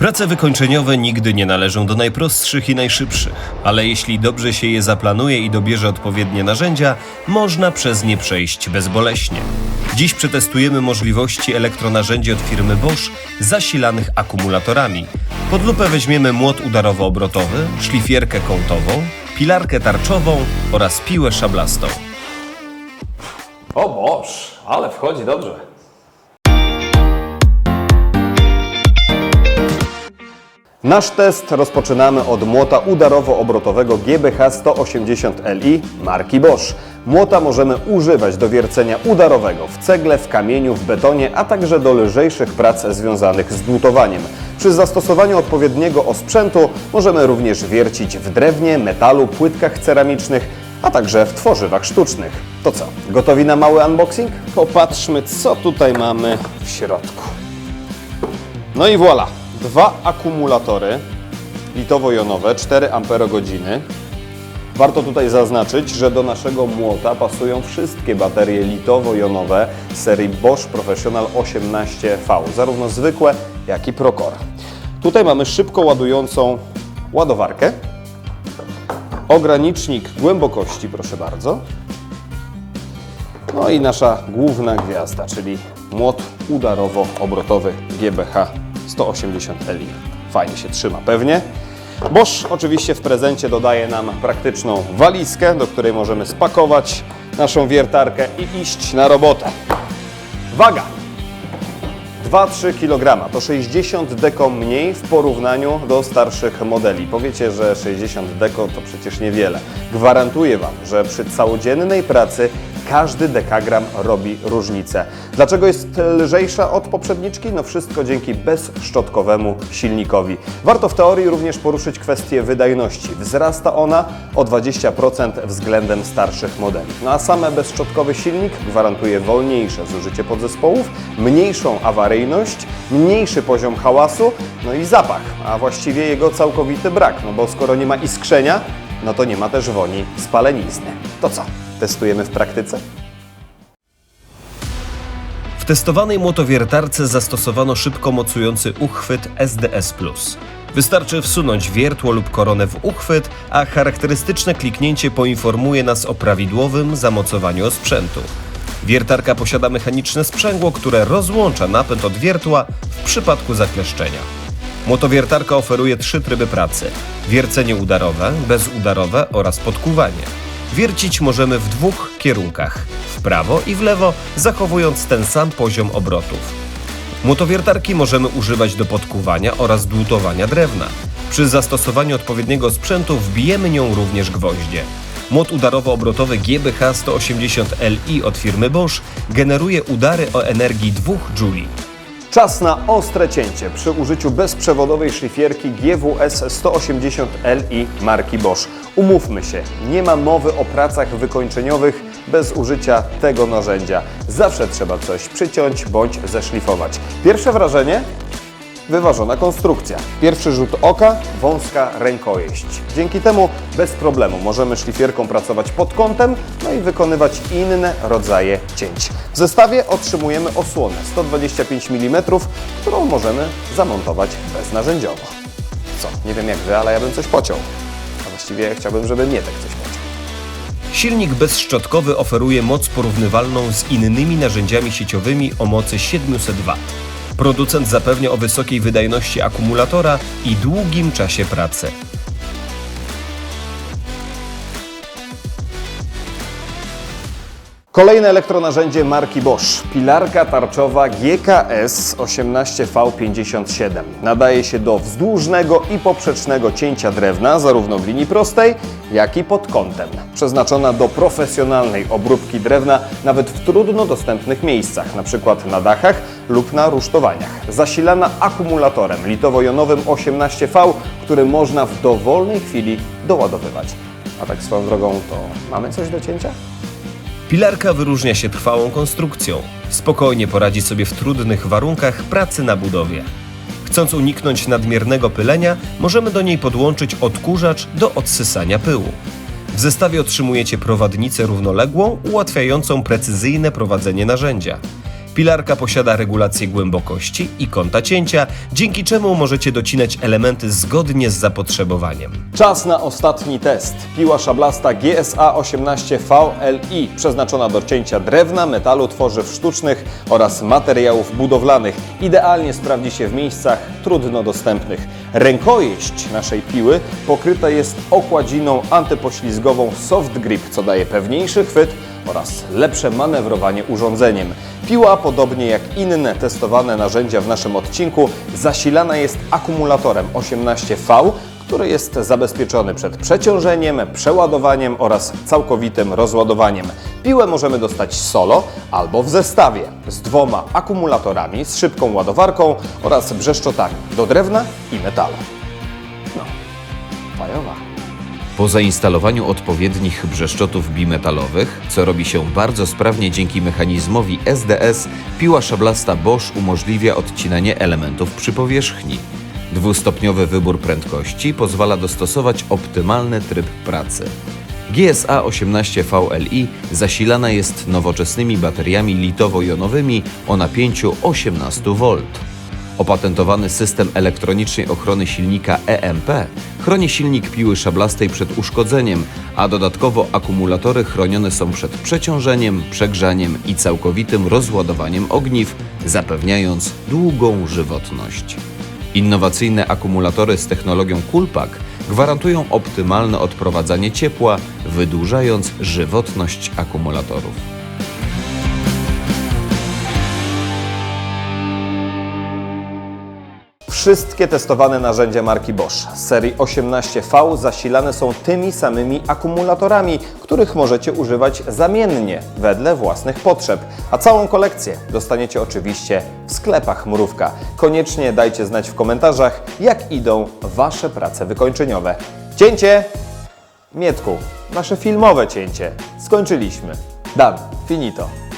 Prace wykończeniowe nigdy nie należą do najprostszych i najszybszych, ale jeśli dobrze się je zaplanuje i dobierze odpowiednie narzędzia, można przez nie przejść bezboleśnie. Dziś przetestujemy możliwości elektronarzędzi od firmy Bosch zasilanych akumulatorami. Pod lupę weźmiemy młot udarowo-obrotowy, szlifierkę kątową, pilarkę tarczową oraz piłę szablastą. O Boż, ale wchodzi dobrze. Nasz test rozpoczynamy od młota udarowo-obrotowego GBH 180 Li marki Bosch. Młota możemy używać do wiercenia udarowego w cegle, w kamieniu, w betonie, a także do lżejszych prac związanych z dłutowaniem. Przy zastosowaniu odpowiedniego osprzętu możemy również wiercić w drewnie, metalu, płytkach ceramicznych, a także w tworzywach sztucznych. To co, gotowi na mały unboxing? Popatrzmy, co tutaj mamy w środku. No i voilà, dwa akumulatory litowo-jonowe, 4 Ah. Warto tutaj zaznaczyć, że do naszego młota pasują wszystkie baterie litowo-jonowe serii Bosch Professional 18V, zarówno zwykłe, jak i Procore. Tutaj mamy szybko ładującą ładowarkę, ogranicznik głębokości, proszę bardzo, no i nasza główna gwiazda, czyli młot udarowo-obrotowy GBH 180 Li. Fajnie się trzyma pewnie. Bosch oczywiście w prezencie dodaje nam praktyczną walizkę, do której możemy spakować naszą wiertarkę i iść na robotę. Waga! 2-3 kg to 60 deko mniej w porównaniu do starszych modeli. Powiecie, że 60 deko to przecież niewiele. Gwarantuję Wam, że przy całodziennej pracy każdy dekagram robi różnicę. Dlaczego jest lżejsza od poprzedniczki? No wszystko dzięki bezszczotkowemu silnikowi. Warto w teorii również poruszyć kwestię wydajności. Wzrasta ona o 20% względem starszych modeli. No a same bezszczotkowy silnik gwarantuje wolniejsze zużycie podzespołów, mniejszą awaryjność, mniejszy poziom hałasu, no i zapach, a właściwie jego całkowity brak, no bo skoro nie ma iskrzenia, no to nie ma też woni spalenizny. To co? Testujemy w praktyce? W testowanej młotowiertarce zastosowano szybko mocujący uchwyt SDS+. Wystarczy wsunąć wiertło lub koronę w uchwyt, a charakterystyczne kliknięcie poinformuje nas o prawidłowym zamocowaniu osprzętu. Wiertarka posiada mechaniczne sprzęgło, które rozłącza napęd od wiertła w przypadku zakleszczenia. Młotowiertarka oferuje trzy tryby pracy: wiercenie udarowe, bezudarowe oraz podkuwanie. Wiercić możemy w dwóch kierunkach: w prawo i w lewo, zachowując ten sam poziom obrotów. Młotowiertarki możemy używać do podkuwania oraz dłutowania drewna. Przy zastosowaniu odpowiedniego sprzętu wbijemy nią również gwoździe. Młot udarowo-obrotowy GBH 180 Li od firmy Bosch generuje udary o energii 2 Joule. Czas na ostre cięcie przy użyciu bezprzewodowej szlifierki GWS 180 Li marki Bosch. Umówmy się, nie ma mowy o pracach wykończeniowych bez użycia tego narzędzia. Zawsze trzeba coś przyciąć bądź zeszlifować. Pierwsze wrażenie? Wyważona konstrukcja. Pierwszy rzut oka, wąska rękojeść. Dzięki temu bez problemu możemy szlifierką pracować pod kątem, no i wykonywać inne rodzaje cięć. W zestawie otrzymujemy osłonę 125 mm, którą możemy zamontować beznarzędziowo. Co? Nie wiem jak Wy, ale ja bym coś pociął. A właściwie chciałbym, żeby Mietek coś pociął. Silnik bezszczotkowy oferuje moc porównywalną z innymi narzędziami sieciowymi o mocy 700 W. Producent zapewnia o wysokiej wydajności akumulatora i długim czasie pracy. Kolejne elektronarzędzie marki Bosch. Pilarka tarczowa GKS 18V57. Nadaje się do wzdłużnego i poprzecznego cięcia drewna, zarówno w linii prostej, jak i pod kątem. Przeznaczona do profesjonalnej obróbki drewna, nawet w trudno dostępnych miejscach, np. na dachach lub na rusztowaniach. Zasilana akumulatorem litowo-jonowym 18V, który można w dowolnej chwili doładowywać. A tak swoją drogą, to mamy coś do cięcia? Pilarka wyróżnia się trwałą konstrukcją. Spokojnie poradzi sobie w trudnych warunkach pracy na budowie. Chcąc uniknąć nadmiernego pylenia, możemy do niej podłączyć odkurzacz do odsysania pyłu. W zestawie otrzymujecie prowadnicę równoległą, ułatwiającą precyzyjne prowadzenie narzędzia. Pilarka posiada regulację głębokości i kąta cięcia, dzięki czemu możecie docinać elementy zgodnie z zapotrzebowaniem. Czas na ostatni test. Piła szablasta GSA 18 VLI, przeznaczona do cięcia drewna, metalu, tworzyw sztucznych oraz materiałów budowlanych. Idealnie sprawdzi się w miejscach trudno dostępnych. Rękojeść naszej piły pokryta jest okładziną antypoślizgową Soft Grip, co daje pewniejszy chwyt oraz lepsze manewrowanie urządzeniem. Piła, podobnie jak inne testowane narzędzia w naszym odcinku, zasilana jest akumulatorem 18V, który jest zabezpieczony przed przeciążeniem, przeładowaniem oraz całkowitym rozładowaniem. Piłę możemy dostać solo albo w zestawie z dwoma akumulatorami, z szybką ładowarką oraz brzeszczotami do drewna i metalu. No, fajowa. Po zainstalowaniu odpowiednich brzeszczotów bimetalowych, co robi się bardzo sprawnie dzięki mechanizmowi SDS, piła szablasta Bosch umożliwia odcinanie elementów przy powierzchni. Dwustopniowy wybór prędkości pozwala dostosować optymalny tryb pracy. GSA 18 VLI zasilana jest nowoczesnymi bateriami litowo-jonowymi o napięciu 18 V. Opatentowany system elektronicznej ochrony silnika EMP chroni silnik piły szablastej przed uszkodzeniem, a dodatkowo akumulatory chronione są przed przeciążeniem, przegrzaniem i całkowitym rozładowaniem ogniw, zapewniając długą żywotność. Innowacyjne akumulatory z technologią Coolpack gwarantują optymalne odprowadzanie ciepła, wydłużając żywotność akumulatorów. Wszystkie testowane narzędzia marki Bosch serii 18V zasilane są tymi samymi akumulatorami, których możecie używać zamiennie wedle własnych potrzeb. A całą kolekcję dostaniecie oczywiście w sklepach Mrówka. Koniecznie dajcie znać w komentarzach, jak idą Wasze prace wykończeniowe. Cięcie! Mietku, nasze filmowe cięcie. Skończyliśmy. Dan, finito.